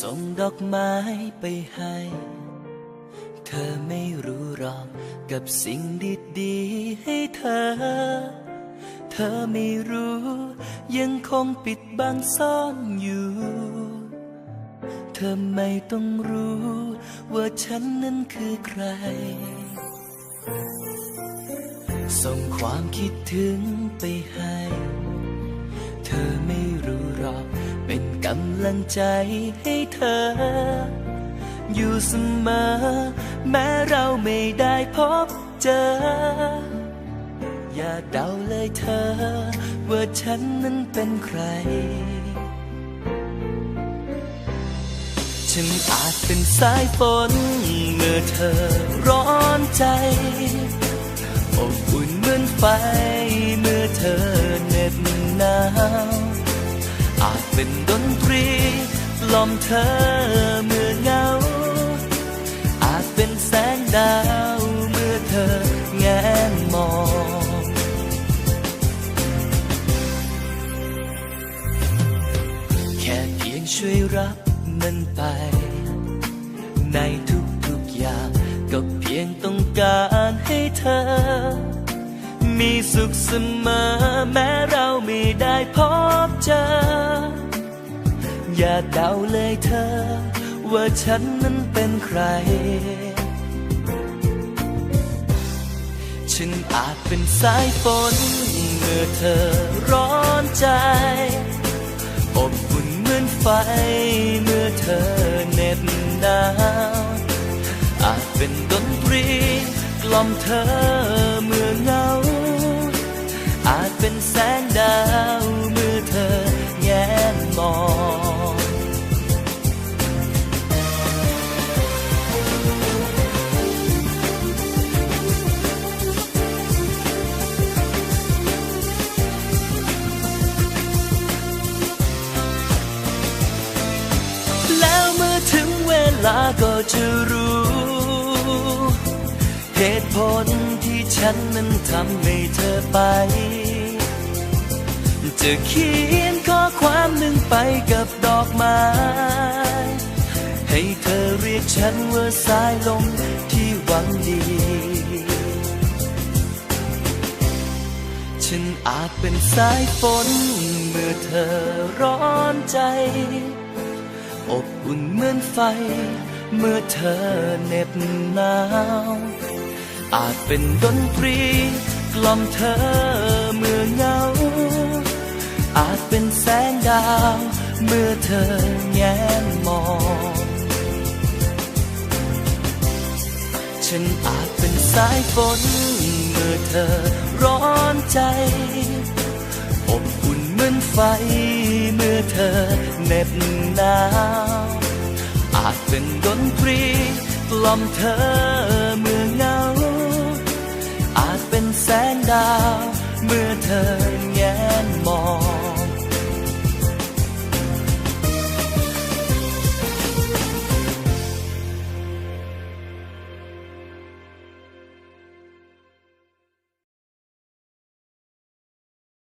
ส่งดอกไม้ไปให้ เธอไม่รู้หรอกกับสิ่งดีๆให้เธอ เธอไม่รู้ ยังคงปิดบังซ่อนอยู่ เธอไม่ต้องรู้ ว่าฉันนั้นคือใคร ส่งความคิดถึงไปให้ เธอไม่ กำลังใจให้เธอ อยู่เสมอ แม้เราไม่ได้พบเจอ อย่าเดาเลยเธอ ว่าฉันนั้นเป็นใคร ฉันอาจเป็นสายฝน เมื่อเธอร้อนใจอบอุ่นเหมือนไฟเมื่อเธอ เป็นดนตรีกล่อมเธอเมื่อเหงา อาจเป็นแสงดาวเมื่อเธอแงนมองแค่เพียงช่วยรับมันไป ในทุกๆอย่างก็เพียงต้องการให้เธอ มีสุขเสมอแม้เราไม่ได้พบเจอ อย่าเดาเลยเธอ ว่าฉันนั้นเป็นใคร ฉันอาจเป็นสายฝน เมื่อเธอร้อนใจ อบอุ่นเหมือนไฟ เมื่อเธอเหน็บหนาว อาจเป็นดนตรีกล่อมเธอ ก็จะรู้ เหตุผลที่ฉันนั้นทำให้เธอไป จะเขียนข้อความหนึ่งไปกับดอกไม้ ให้เธอเรียกฉันว่าสายลมที่หวังดี ฉันอาจเป็นสายฝนเมื่อเธอร้อนใจอบอุ่นเหมือนไฟ เมื่อเธอเหน็บหนาว อาจเป็นดนตรีกล่อมเธอเมื่อเหงา อาจเป็นแสงดาว เมื่อเธอแงนมมอง ฉันอาจเป็นสายฝน เมื่อเธอร้อนใจอบอุ่นเหมือนไฟ เมื่อเธอเหน็บหนาว เป็นดนตรีกล่อมเธอเมื่อเงา อาจเป็นแสงดาวเมื่อเธอ